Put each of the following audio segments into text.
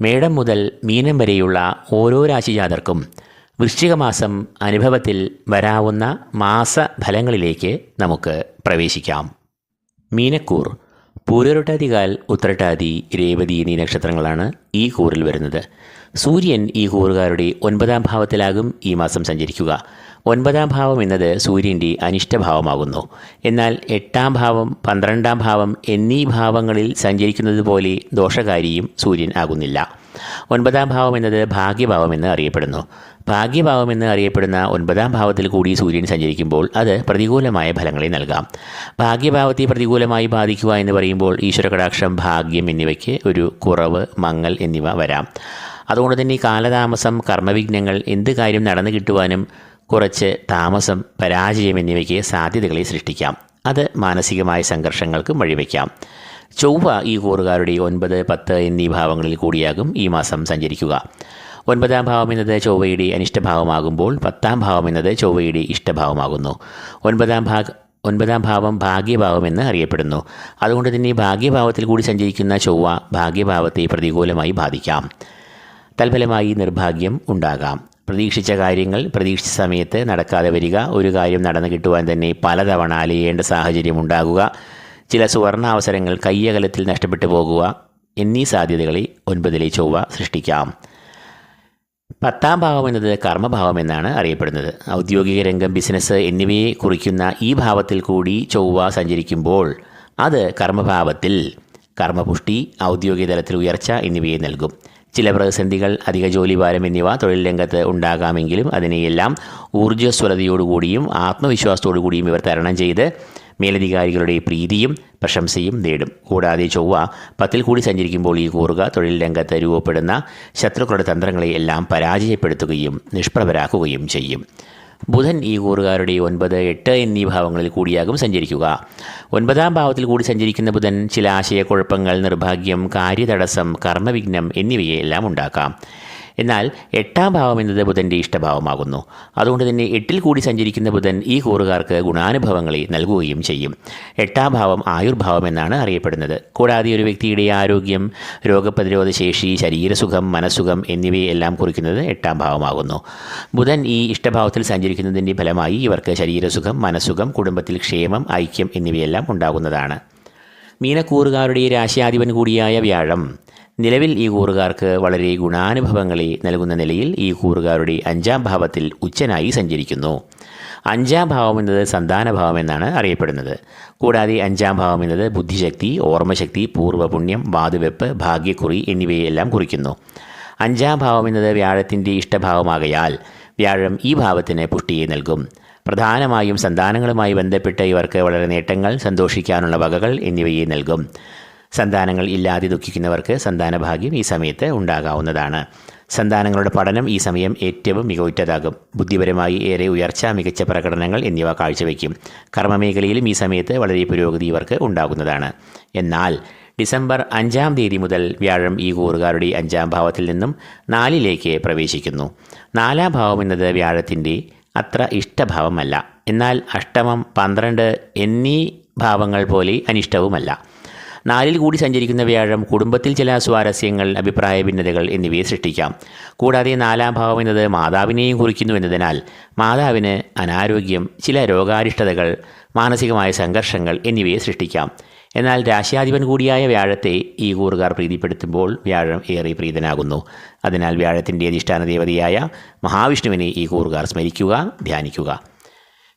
മേടം മുതൽ മീനം വരെയുള്ള ഓരോ രാശിജാതർക്കും വൃശ്ചികമാസം അനുഭവത്തിൽ വരാവുന്ന മാസഫലങ്ങളിലേക്ക് നമുക്ക് പ്രവേശിക്കാം. മീനക്കൂർ പൂരൊരുട്ടാതികാൽ ഉത്രട്ടാതി രേവതി എന്നീ നക്ഷത്രങ്ങളാണ് ഈ കൂറിൽ വരുന്നത്. സൂര്യൻ ഈ കൂറുകാരുടെ ഒൻപതാം ഭാവത്തിലാകും ഈ മാസം സഞ്ചരിക്കുക. ഒൻപതാം ഭാവം എന്നത് സൂര്യന്റെ അനിഷ്ടഭാവമാകുന്നു. എന്നാൽ എട്ടാം ഭാവം പന്ത്രണ്ടാം ഭാവം എന്നീ ഭാവങ്ങളിൽ സഞ്ചരിക്കുന്നത് പോലെ ദോഷകാരിയും സൂര്യൻ ആകുന്നില്ല. ഒൻപതാം ഭാവം എന്നത് ഭാഗ്യഭാവം എന്ന് അറിയപ്പെടുന്നു. ഭാഗ്യഭാവം എന്ന് അറിയപ്പെടുന്ന ഒൻപതാം ഭാവത്തിൽ കൂടി സൂര്യൻ സഞ്ചരിക്കുമ്പോൾ അത് പ്രതികൂലമായ ഫലങ്ങളെ നൽകാം. ഭാഗ്യഭാവത്തെ പ്രതികൂലമായി ബാധിക്കുക എന്ന് പറയുമ്പോൾ ഈശ്വരകടാക്ഷം ഭാഗ്യം എന്നിവയ്ക്ക് ഒരു കുറവ് മങ്ങൽ എന്നിവ വരാം. അതുകൊണ്ട് തന്നെ കാലതാമസം കർമ്മവിഘ്നങ്ങൾ എന്ത് കാര്യം നടന്നു കിട്ടുവാനും കുറച്ച് താമസം പരാജയം എന്നിവയ്ക്ക് സാധ്യതകളെ സൃഷ്ടിക്കാം. അത് മാനസികമായ സംഘർഷങ്ങൾക്കും വഴിവെക്കാം ചൊവ്വ ഈ കൂറുകാരുടെ ഒൻപത് പത്ത് എന്നീ ഭാവങ്ങളിൽ കൂടിയാകും ഈ മാസം സഞ്ചരിക്കുക. ഒൻപതാം ഭാവം എന്നത് ചൊവ്വയുടെ അനിഷ്ടഭാവമാകുമ്പോൾ പത്താം ഭാവം എന്നത് ചൊവ്വയുടെ ഇഷ്ടഭാവമാകുന്നു. ഒൻപതാം ഭാഗ ഒൻപതാം ഭാവം ഭാഗ്യഭാവം എന്ന് അറിയപ്പെടുന്നു. അതുകൊണ്ട് തന്നെ ഭാഗ്യഭാവത്തിൽ കൂടി സഞ്ചരിക്കുന്ന ചൊവ്വ ഭാഗ്യഭാവത്തെ പ്രതികൂലമായി ബാധിക്കാം. തൽഫലമായി നിർഭാഗ്യം ഉണ്ടാകാം. പ്രതീക്ഷിച്ച കാര്യങ്ങൾ പ്രതീക്ഷിച്ച സമയത്ത് നടക്കാതെ വരിക ഒരു കാര്യം നടന്നു കിട്ടുവാൻ തന്നെ പലതവണ അലയേണ്ട സാഹചര്യം ഉണ്ടാകുക ചില സുവർണ അവസരങ്ങൾ കയ്യകലത്തിൽ നഷ്ടപ്പെട്ടു പോകുക എന്നീ സാധ്യതകളെ ഒൻപതിലെ ചൊവ്വ സൃഷ്ടിക്കാം. പത്താം ഭാവം എന്നത് കർമ്മഭാവം എന്നാണ് അറിയപ്പെടുന്നത്. ഔദ്യോഗിക രംഗം ബിസിനസ് എന്നിവയെ കുറിക്കുന്ന ഈ ഭാവത്തിൽ കൂടി ചൊവ്വ സഞ്ചരിക്കുമ്പോൾ അത് കർമ്മഭാവത്തിൽ കർമ്മപുഷ്ടി ഔദ്യോഗിക തലത്തിൽ ഉയർച്ച എന്നിവയെ നൽകും. ചില പ്രതിസന്ധികൾ അധിക ജോലിഭാരം എന്നിവ തൊഴിൽ രംഗത്ത് ഉണ്ടാകാമെങ്കിലും അതിനെയെല്ലാം ഊർജസ്വലതയോടുകൂടിയും ആത്മവിശ്വാസത്തോടുകൂടിയും ഇവർ തരണം ചെയ്ത് മേലധികാരികളുടെ പ്രീതിയും പ്രശംസയും നേടും. കൂടാതെ ചൊവ്വ പത്തിൽ കൂടി സഞ്ചരിക്കുമ്പോൾ ഈ കൂറുക തൊഴിൽ രംഗത്ത് രൂപപ്പെടുന്ന ശത്രുക്കളുടെ തന്ത്രങ്ങളെ എല്ലാം പരാജയപ്പെടുത്തുകയും നിഷ്പ്രഭരാക്കുകയും ചെയ്യും. ബുധൻ ഈ കൂറുകാരുടെ ഒൻപത് എട്ട് എന്നീ ഭാവങ്ങളിൽ കൂടിയാകും സഞ്ചരിക്കുക. ഒൻപതാം ഭാവത്തിൽ കൂടി സഞ്ചരിക്കുന്ന ബുധൻ ചില ആശയക്കുഴപ്പങ്ങൾ നിർഭാഗ്യം കാര്യതടസ്സം കർമ്മവിഘ്നം എന്നിവയെല്ലാം ഉണ്ടാക്കാം. എന്നാൽ എട്ടാം ഭാവം എന്നത് ബുധന്റെ ഇഷ്ടഭാവമാകുന്നു. അതുകൊണ്ട് തന്നെ എട്ടിൽ കൂടി സഞ്ചരിക്കുന്ന ബുധൻ ഈ കൂറുകാർക്ക് ഗുണാനുഭവങ്ങളെ നൽകുകയും ചെയ്യും. എട്ടാം ഭാവം ആയുർഭാവം എന്നാണ് അറിയപ്പെടുന്നത്. കൂടാതെ ഒരു വ്യക്തിയുടെ ആരോഗ്യം രോഗപ്രതിരോധ ശേഷി ശരീരസുഖം മനസ്സുഖം എന്നിവയെല്ലാം കുറിക്കുന്നത് എട്ടാം ഭാവമാകുന്നു. ബുധൻ ഈ ഇഷ്ടഭാവത്തിൽ സഞ്ചരിക്കുന്നതിന്റെ ഫലമായി ഇവർക്ക് ശരീരസുഖം മനസ്സുഖം കുടുംബത്തിൽ ക്ഷേമം ഐക്യം എന്നിവയെല്ലാം ഉണ്ടാകുന്നതാണ്. മീനക്കൂറുകാരുടെ രാശിയാധിപൻ കൂടിയായ വ്യാഴം നിലവിൽ ഈ കൂറുകാർക്ക് വളരെ ഗുണാനുഭവങ്ങളെ നൽകുന്ന നിലയിൽ ഈ കൂറുകാരുടെ അഞ്ചാം ഭാവത്തിൽ ഉച്ചനായി സഞ്ചരിക്കുന്നു. അഞ്ചാം ഭാവം എന്നത് സന്താനഭാവം എന്നാണ് അറിയപ്പെടുന്നത്. കൂടാതെ അഞ്ചാം ഭാവം എന്നത് ബുദ്ധിശക്തി ഓർമ്മശക്തി പൂർവപുണ്യം വാതുവെപ്പ് ഭാഗ്യക്കുറി എന്നിവയെല്ലാം കുറിക്കുന്നു. അഞ്ചാം ഭാവം എന്നത് വ്യാഴത്തിന്റെ ഇഷ്ടഭാവമാകയാൽ വ്യാഴം ഈ ഭാവത്തിന് പുഷ്ടിയെ നൽകും. പ്രധാനമായും സന്താനങ്ങളുമായി ബന്ധപ്പെട്ട ഇവർക്ക് വളരെ നേട്ടങ്ങൾ സന്തോഷിക്കാനുള്ള വകകൾ എന്നിവയെ നൽകും. സന്താനങ്ങൾ ഇല്ലാതെ ദുഃഖിക്കുന്നവർക്ക് സന്താനഭാഗ്യം ഈ സമയത്ത് ഉണ്ടാകാവുന്നതാണ്. സന്താനങ്ങളുടെ പഠനം ഈ സമയം ഏറ്റവും മികവുറ്റതാകും. ബുദ്ധിപരമായി ഏറെ ഉയർച്ച മികച്ച പ്രകടനങ്ങൾ എന്നിവ കാഴ്ചവെക്കും കർമ്മമേഖലയിലും ഈ സമയത്ത് വളരെ പുരോഗതി ഇവർക്ക് ഉണ്ടാകുന്നതാണ്. എന്നാൽ ഡിസംബർ അഞ്ചാം തീയതി മുതൽ വ്യാഴം ഈ കൂറുകാരുടെ അഞ്ചാം ഭാവത്തിൽ നിന്നും നാലിലേക്ക് പ്രവേശിക്കുന്നു. നാലാം ഭാവം എന്നത് വ്യാഴത്തിന്റെ അത്ര ഇഷ്ടഭാവമല്ല. എന്നാൽ അഷ്ടമം പന്ത്രണ്ട് എന്നീ ഭാവങ്ങൾ പോലെ അനിഷ്ടവുമല്ല. നാലിൽ കൂടി സഞ്ചരിക്കുന്ന വ്യാഴം കുടുംബത്തിൽ ചില സ്വാരസ്യങ്ങൾ അഭിപ്രായ ഭിന്നതകൾ എന്നിവയെ സൃഷ്ടിക്കാം. കൂടാതെ നാലാം ഭാവം എന്നത് മാതാവിനെയും കുറിക്കുന്നു എന്നതിനാൽ മാതാവിന് അനാരോഗ്യം ചില രോഗാരിഷ്ടതകൾ മാനസികമായ സംഘർഷങ്ങൾ എന്നിവയെ സൃഷ്ടിക്കാം. എന്നാൽ രാശ്യാധിപൻ കൂടിയായ വ്യാഴത്തെ ഈ കൂറുകാർ പ്രീതിപ്പെടുത്തുമ്പോൾ വ്യാഴം ഏറെ പ്രീതനാകുന്നു. അതിനാൽ വ്യാഴത്തിന്റെ അധിഷ്ഠാന ദേവതയായ മഹാവിഷ്ണുവിനെ ഈ കൂറുകാർ സ്മരിക്കുക ധ്യാനിക്കുക.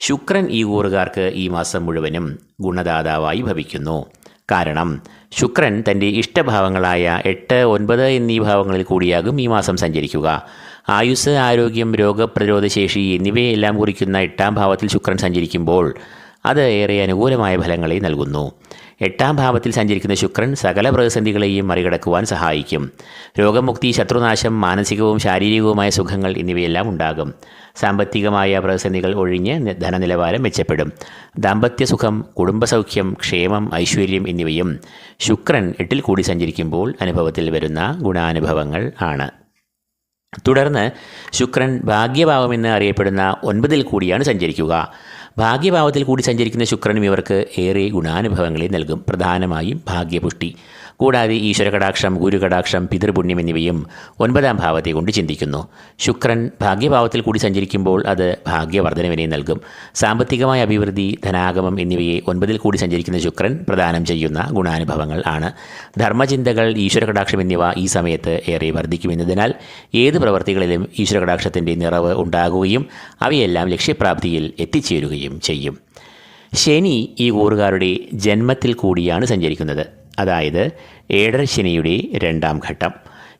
ശുക്രൻ ഈ കൂറുകാർക്ക് ഈ മാസം മുഴുവനും ഗുണദാതാവായി ഭവിക്കുന്നു. കാരണം ശുക്രൻ തന്റെ ഇഷ്ടഭാവങ്ങളായ എട്ട് ഒൻപത് എന്നീ ഭാവങ്ങളിൽ കൂടിയാകും ഈ മാസം സഞ്ചരിക്കുക. ആയുസ് ആരോഗ്യം രോഗപ്രതിരോധ ശേഷി എന്നിവയെല്ലാം കുറിക്കുന്ന എട്ടാം ഭാവത്തിൽ ശുക്രൻ സഞ്ചരിക്കുമ്പോൾ അത് ഏറെ അനുകൂലമായ ഫലങ്ങളെ നൽകുന്നു. എട്ടാം ഭാവത്തിൽ സഞ്ചരിക്കുന്ന ശുക്രൻ സകല പ്രതിസന്ധികളെയും മറികടക്കുവാൻ സഹായിക്കും. രോഗമുക്തി ശത്രുനാശം മാനസികവും ശാരീരികവുമായ സുഖങ്ങൾ എന്നിവയെല്ലാം ഉണ്ടാകും. സാമ്പത്തികമായ പ്രതിസന്ധികൾ ഒഴിഞ്ഞ് ധനനിലവാരം മെച്ചപ്പെടും. ദാമ്പത്യസുഖം കുടുംബസൗഖ്യം ക്ഷേമം ഐശ്വര്യം എന്നിവയും ശുക്രൻ എട്ടിൽ കൂടി സഞ്ചരിക്കുമ്പോൾ അനുഭവത്തിൽ വരുന്ന ഗുണാനുഭവങ്ങൾ ആണ്. തുടർന്ന് ശുക്രൻ ഭാഗ്യഭാവമെന്ന് അറിയപ്പെടുന്ന ഒൻപതിൽ കൂടിയാണ് സഞ്ചരിക്കുക. ഭാഗ്യഭാവത്തിൽ കൂടി സഞ്ചരിക്കുന്ന ശുക്രനും ഇവർക്ക് ഏറെ ഗുണാനുഭവങ്ങളെ നൽകും. പ്രധാനമായും ഭാഗ്യപുഷ്ടി. കൂടാതെ ഈശ്വരകടാക്ഷം ഗുരുകടാക്ഷം പിതൃപുണ്യം എന്നിവയും ഒൻപതാം ഭാവത്തെ കൊണ്ട് ചിന്തിക്കുന്നു. ശുക്രൻ ഭാഗ്യഭാവത്തിൽ കൂടി സഞ്ചരിക്കുമ്പോൾ അത് ഭാഗ്യവർദ്ധനവിനെ നൽകും. സാമ്പത്തികമായ അഭിവൃദ്ധി ധനാഗമം എന്നിവയെ ഒൻപതിൽ കൂടി സഞ്ചരിക്കുന്ന ശുക്രൻ പ്രദാനം ചെയ്യുന്ന ഗുണാനുഭവങ്ങൾ ആണ്. ധർമ്മചിന്തകൾ ഈശ്വരകടാക്ഷം എന്നിവ ഈ സമയത്ത് ഏറെ വർദ്ധിക്കുമെന്നതിനാൽ ഏത് പ്രവൃത്തികളിലും ഈശ്വരകടാക്ഷത്തിന്റെ നിറവ് ഉണ്ടാകുകയും അവയെല്ലാം ലക്ഷ്യപ്രാപ്തിയിൽ എത്തിച്ചേരുകയും ചെയ്യും. ശനി ഈ കൂറുകാരുടെ ജന്മത്തിൽ കൂടിയാണ് സഞ്ചരിക്കുന്നത്. അതായത് ഏഴര ശനിയുടെ രണ്ടാം ഘട്ടം.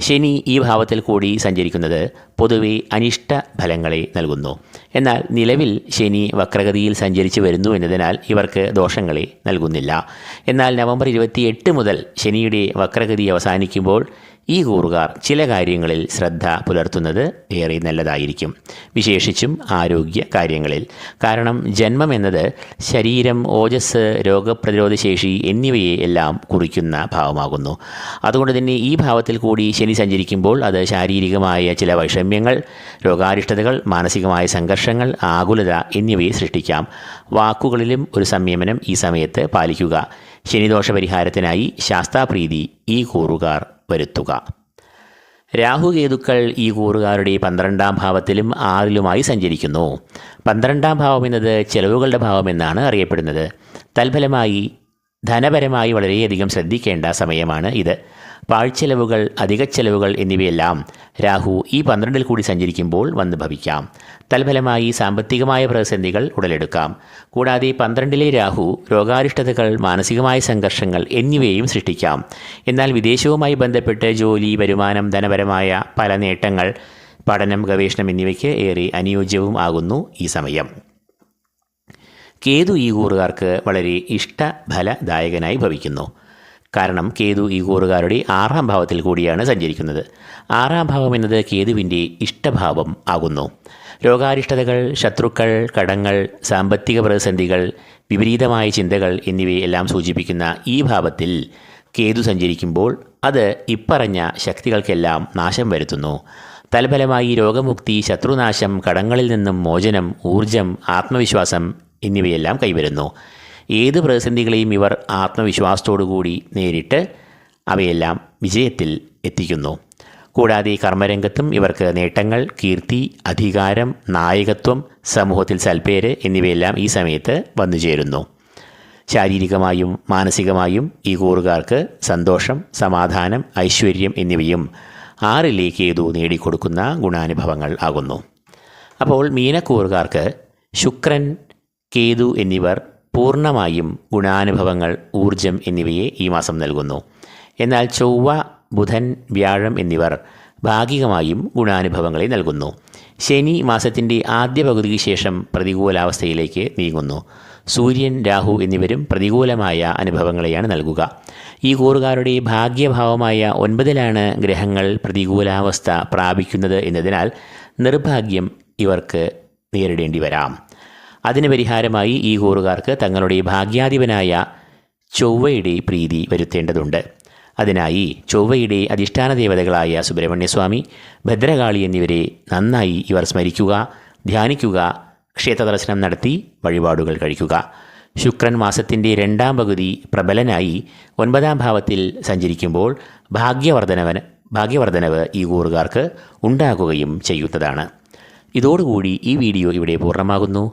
ശനി ഈ ഭാവത്തിൽ കൂടി സഞ്ചരിക്കുന്നത് പൊതുവെ അനിഷ്ട ഫലങ്ങളെ നൽകുന്നു. എന്നാൽ നിലവിൽ ശനി വക്രഗതിയിൽ സഞ്ചരിച്ചു വരുന്നു എന്നതിനാൽ ഇവർക്ക് ദോഷങ്ങളെ നൽകുന്നില്ല. എന്നാൽ നവംബർ ഇരുപത്തിയെട്ട് മുതൽ ശനിയുടെ വക്രഗതി അവസാനിക്കുമ്പോൾ ഈ കൂറുകാർ ചില കാര്യങ്ങളിൽ ശ്രദ്ധ പുലർത്തുന്നത് ഏറെ നല്ലതായിരിക്കും. വിശേഷിച്ചും ആരോഗ്യ കാര്യങ്ങളിൽ. കാരണം ജന്മം എന്നത് ശരീരം ഓജസ് രോഗപ്രതിരോധ ശേഷി എന്നിവയെ എല്ലാം കുറിക്കുന്ന ഭാവമാകുന്നു. അതുകൊണ്ട് തന്നെ ഈ ഭാവത്തിൽ കൂടി ശനി സഞ്ചരിക്കുമ്പോൾ അത് ശാരീരികമായ ചില വൈഷമ്യങ്ങൾ രോഗാരിഷ്ടതകൾ മാനസികമായ സംഘർഷങ്ങൾ ആകുലത എന്നിവയെ സൃഷ്ടിക്കാം. വാക്കുകളിലും ഒരു സംയമനം ഈ സമയത്ത് പാലിക്കുക. ശനിദോഷ പരിഹാരത്തിനായി ശാസ്താപ്രീതി ഈ കൂറുകാർ വരുത്തുക. രാഹുകേതുക്കൾ ഈ കൂറുകാരുടെ പന്ത്രണ്ടാം ഭാവത്തിലും ആറിലുമായി സഞ്ചരിക്കുന്നു. പന്ത്രണ്ടാം ഭാവം എന്നത് ചെലവുകളുടെ ഭാവമെന്നാണ് അറിയപ്പെടുന്നത്. തൽഫലമായി ധനപരമായി വളരെയധികം ശ്രദ്ധിക്കേണ്ട സമയമാണ് ഇത്. പാഴ്ചെലവുകൾ അധിക ചെലവുകൾ എന്നിവയെല്ലാം രാഹു ഈ പന്ത്രണ്ടിൽ കൂടി സഞ്ചരിക്കുമ്പോൾ വന്ന് ഭവിക്കാം. തൽഫലമായി സാമ്പത്തികമായ പ്രതിസന്ധികൾ ഉടലെടുക്കാം. കൂടാതെ പന്ത്രണ്ടിലെ രാഹു രോഗാരിഷ്ടതകൾ മാനസികമായ സംഘർഷങ്ങൾ എന്നിവയും സൃഷ്ടിക്കാം. എന്നാൽ വിദേശവുമായി ബന്ധപ്പെട്ട് ജോലി വരുമാനം ധനപരമായ പല നേട്ടങ്ങൾ പഠനം ഗവേഷണം എന്നിവയ്ക്ക് ഏറെ അനുയോജ്യവും ആകുന്നു ഈ സമയം. കേതു ഈ കൂറുകാർക്ക് വളരെ ഇഷ്ടഫലദായകനായി ഭവിക്കുന്നു. കാരണം കേതു ഈ കൂറുകാരുടെ ആറാം ഭാവത്തിൽ കൂടിയാണ് സഞ്ചരിക്കുന്നത്. ആറാം ഭാവം എന്നത് കേതുവിന്റെ ഇഷ്ടഭാവം ആകുന്നു. രോഗാരിഷ്ടതകൾ ശത്രുക്കൾ കടങ്ങൾ സാമ്പത്തിക പ്രതിസന്ധികൾ വിപരീതമായ ചിന്തകൾ എന്നിവയെല്ലാം സൂചിപ്പിക്കുന്ന ഈ ഭാവത്തിൽ കേതു സഞ്ചരിക്കുമ്പോൾ അത് ഇപ്പറഞ്ഞ ശക്തികൾക്കെല്ലാം നാശം വരുത്തുന്നു. തൽഫലമായി രോഗമുക്തി ശത്രുനാശം കടങ്ങളിൽ നിന്നും മോചനം ഊർജം ആത്മവിശ്വാസം എന്നിവയെല്ലാം കൈവരുന്നു. ഏത് പ്രതിസന്ധികളെയും ഇവർ ആത്മവിശ്വാസത്തോടുകൂടി നേരിട്ട് അവയെല്ലാം വിജയത്തിൽ എത്തിക്കുന്നു. കൂടാതെ കർമ്മരംഗത്തും ഇവർക്ക് നേട്ടങ്ങൾ കീർത്തി അധികാരം നായകത്വം സമൂഹത്തിൽ സൽപ്പേര് എന്നിവയെല്ലാം ഈ സമയത്ത് വന്നു ചേരുന്നു. ശാരീരികമായും മാനസികമായും ഈ കൂറുകാർക്ക് സന്തോഷം സമാധാനം ഐശ്വര്യം എന്നിവയും ആറിലേക്ക് ഏതു നേടിക്കൊടുക്കുന്ന ഗുണാനുഭവങ്ങൾ ആകുന്നു. അപ്പോൾ മീനക്കൂറുകാർക്ക് ശുക്രൻ കേതു എന്നിവർ പൂർണമായും ഗുണാനുഭവങ്ങൾ ഊർജം എന്നിവയെ ഈ മാസം നൽകുന്നു. എന്നാൽ ചൊവ്വ ബുധൻ വ്യാഴം എന്നിവർ ഭാഗികമായും ഗുണാനുഭവങ്ങളെ നൽകുന്നു. ശനി മാസത്തിന്റെ ആദ്യ പകുതിക്ക് ശേഷം പ്രതികൂലാവസ്ഥയിലേക്ക് നീങ്ങുന്നു. സൂര്യൻ രാഹു എന്നിവരും പ്രതികൂലമായ അനുഭവങ്ങളെയാണ് നൽകുക. ഈ കൂറുകാരുടെ ഭാഗ്യഭാവമായ ഒൻപതിലാണ് ഗ്രഹങ്ങൾ പ്രതികൂലാവസ്ഥ പ്രാപിക്കുന്നത് എന്നതിനാൽ നിർഭാഗ്യം ഇവർക്ക് നേരിടേണ്ടി വരാം. അതിന് പരിഹാരമായി ഈ കൂറുകാർക്ക് തങ്ങളുടെ ഭാഗ്യാധിപനായ ചൊവ്വയുടെ പ്രീതി വരുത്തേണ്ടതുണ്ട്. അതിനായി ചൊവ്വയുടെ അധിഷ്ഠാന ദേവതകളായ സുബ്രഹ്മണ്യസ്വാമി ഭദ്രകാളി എന്നിവരെ നന്നായി ഇവർ സ്മരിക്കുക ധ്യാനിക്കുക ക്ഷേത്രദർശനം നടത്തി വഴിപാടുകൾ കഴിക്കുക. ശുക്രൻ മാസത്തിന്റെ രണ്ടാം പകുതി പ്രബലനായി ഒൻപതാം ഭാവത്തിൽ സഞ്ചരിക്കുമ്പോൾ ഭാഗ്യവർദ്ധനവന് ഭാഗ്യവർദ്ധനവ് ഈ കൂറുകാർക്ക് ഉണ്ടാകുകയും ചെയ്യുന്നതാണ്. ഇതോടുകൂടി ഈ വീഡിയോ ഇവിടെ പൂർണമാകുന്നു.